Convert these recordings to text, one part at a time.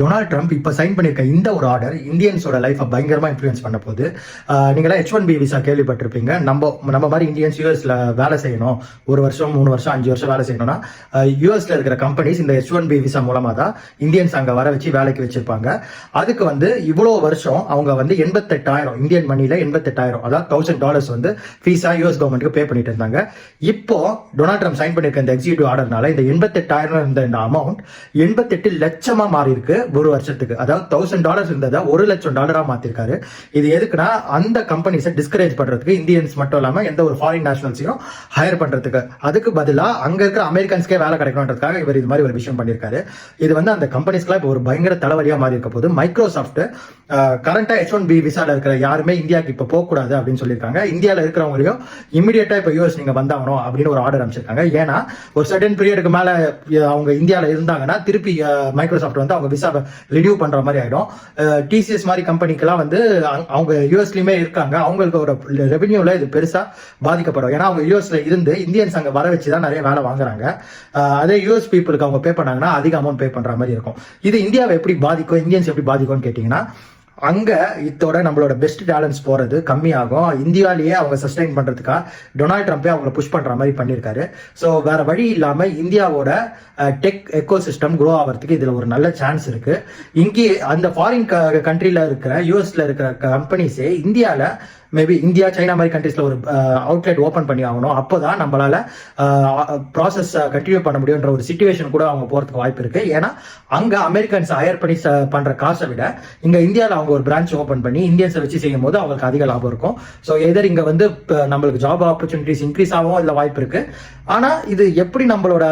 Donald Trump இப்போ sign பண்ணியிருக்க இந்த ஒரு ஆர்டர் இந்தியன்ஸோட லைஃப்பை பயங்கரமாக இன்ஃப்ளூயன்ஸ் பண்ண போகுது. நீங்களாம் ஹெச் ஒன் பி விசா கேள்விப்பட்டிருப்பீங்க. நம்ம நம்ம மாதிரி இந்தியன்ஸ் யூஎஸ்ல வேலை செய்யணும். ஒரு வருஷம் மூணு வருஷம் அஞ்சு வருஷம் வேலை செய்யணும்னா யூஎஸ்ல இருக்கிற கம்பெனிஸ் இந்த ஹெச் ஒன் பி விசா மூலமாக தான் இந்தியன்ஸ் அங்கே வர வச்சு வேலைக்கு வச்சிருப்பாங்க. அதுக்கு வந்து இவ்வளோ வருஷம் அவங்க வந்து எண்பத்தெட்டாயிரம் இந்தியன் மணியில் எண்பத்தெட்டாயிரம் அதாவது தௌசண்ட் டாலர்ஸ் வந்து ஃபீஸாக யூஎஸ் கவர்மெண்ட்டுக்கு பே பண்ணிட்டு இருந்தாங்க. இப்போ டொனால்ட் ட்ரம்ப் சைன் பண்ணியிருக்க இந்த எக்ஸிக்யூட்டிவ் ஆர்டர்னால இந்த எண்பத்தெட்டாயிரம் இருந்த இந்த அமௌண்ட் எண்பத்தெட்டு லட்சமாக மாறி இருக்கு ஒரு வருஷத்துக்கு. அதாவது தௌசண்ட் டாலர்ஸ் இருந்ததை ஒரு லட்சம் டாலராக மாற்றிருக்காரு இது எதுக்குன்னா அந்த கம்பெனிஸை டிஸ்கரேஜ் பண்றதுக்கு இந்தியன்ஸ் மட்டும் இல்லாம எந்த ஒரு ஃபாரின் நேஷனல்ஸையும் ஹையர் பண்றதுக்கு. அதுக்கு பதிலா அங்க இருக்கிற அமெரிக்கன்ஸ்க்கே வேலை கிடைக்கணுன்றதுக்காக இவர் இது மாதிரி ஒரு விஷயம் பண்ணியிருக்காரு இது வந்து அந்த கம்பெனிஸ்க்குலாம் இப்போ ஒரு பயங்கர தலைவலியா மாறி இருக்க போது மைக்ரோசாஃப்ட் கரண்டா ஹெச் ஒன் பி விசால இருக்கிற யாருமே இந்தியாவுக்கு இப்போ போகக்கூடாது அப்படின்னு சொல்லியிருக்காங்க. இந்தியாவில் இருக்கிறவங்களையும் இமீடியட்டாக இப்போ யூஎஸ் நீங்க வந்தாகணும் அப்படின்னு ஒரு ஆர்டர் அமைச்சிருக்காங்க ஏன்னா ஒரு சர்டன் பீரியடுக்கு மேல அவங்க இந்தியாவில் இருந்தாங்கன்னா திருப்பி மைக்ரோசாஃப்ட் வந்து அவங்க விசா ரினியூ பண்ற மாதிரி ஆயிடும். டிசிஎஸ் மாதிரி கம்பெனிக்கெல்லாம் வந்து அவங்க யூஎஸ்லயுமே இருக்காங்க. அவங்களுக்கு ஒரு ரெவென்யூல இது பெருசா பாதிக்கப்படும். ஏன்னா அவங்க யூஎஸ்ல இருந்து இந்தியன்ஸ் அங்க வர வச்சு தான் நிறைய வேலை வாங்குறாங்க. அதே யூஎஸ் பீப்புளுக்கு அவங்க பே பண்ணாங்கன்னா அதிக அமௌண்ட் பே பண்ற மாதிரி இருக்கும். இது இந்தியாவை எப்படி பாதிக்கும்? இந்தியன்ஸ் எப்படி பாதிக்கும்னு கேட்டீங்கன்னா அங்க இதோட நம்மளோட பெஸ்ட் டேலண்ட்ஸ் போறது கம்மியாகும். இந்தியாலேயே அவங்க சஸ்டைன் பண்றதுக்காக டொனால்ட் ட்ரம்ப்பே அவங்கள புஷ் பண்ற மாதிரி பண்ணியிருக்காரு ஸோ வேற வழி இல்லாம இந்தியாவோட டெக் எக்கோ சிஸ்டம் க்ரோ ஆகிறதுக்கு இதுல ஒரு நல்ல சான்ஸ் இருக்கு. இங்கே அந்த ஃபாரின் கண்ட்ரில இருக்கிற யூஎஸ்ல இருக்கிற கம்பெனிஸே இந்தியாவில் மேபி இந்தியா சைனா மாதிரி கண்ட்ரீஸ்ல ஒரு uh, அவுட்லெட் ஓப்பன் பண்ணி ஆகணும். அப்போதான் நம்மளால uh, uh, ப்ராசஸ் கண்டினியூ பண்ண முடியுன்ற ஒரு சுச்சுவேஷன் கூட அவங்க போறதுக்கு வாய்ப்பு இருக்கு. ஏன்னா அங்க அமெரிக்கன்ஸ் ஹையர் பண்ணி பண்ணுற பண்ற காசை விட இங்க இந்தியாவில் அவங்க ஒரு பிரான்ச் ஓப்பன் பண்ணி இந்தியன்ஸை வச்சு செய்யும் போது அவங்களுக்கு அதிக லாபம் இருக்கும். ஸோ எதர் இங்க வந்து நம்மளுக்கு ஜாப் ஆப்பர்ச்சுனிட்டிஸ் இன்க்ரீஸ் ஆகும் இல்ல வாய்ப்பு இருக்கு. ஆனா இது எப்படி நம்மளோட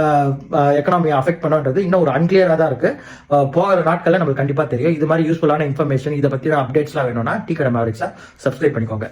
எக்கனாமியை அஃபெக்ட் பண்ணுன்றது இன்னும் ஒரு அன்கிளியரா தான் இருக்கு. போகிற நாட்கள்ல நம்மளுக்கு கண்டிப்பா தெரியும். இது மாதிரி யூஸ்ஃபுல்லான இன்ஃபர்மேஷன் இதை பற்றின அப்டேட்ஸ்லாம் வேணும்னா டீ கடை மேவரிக்ஸா சப்ஸ்கிரைப் பண்ணிக்கோங்க.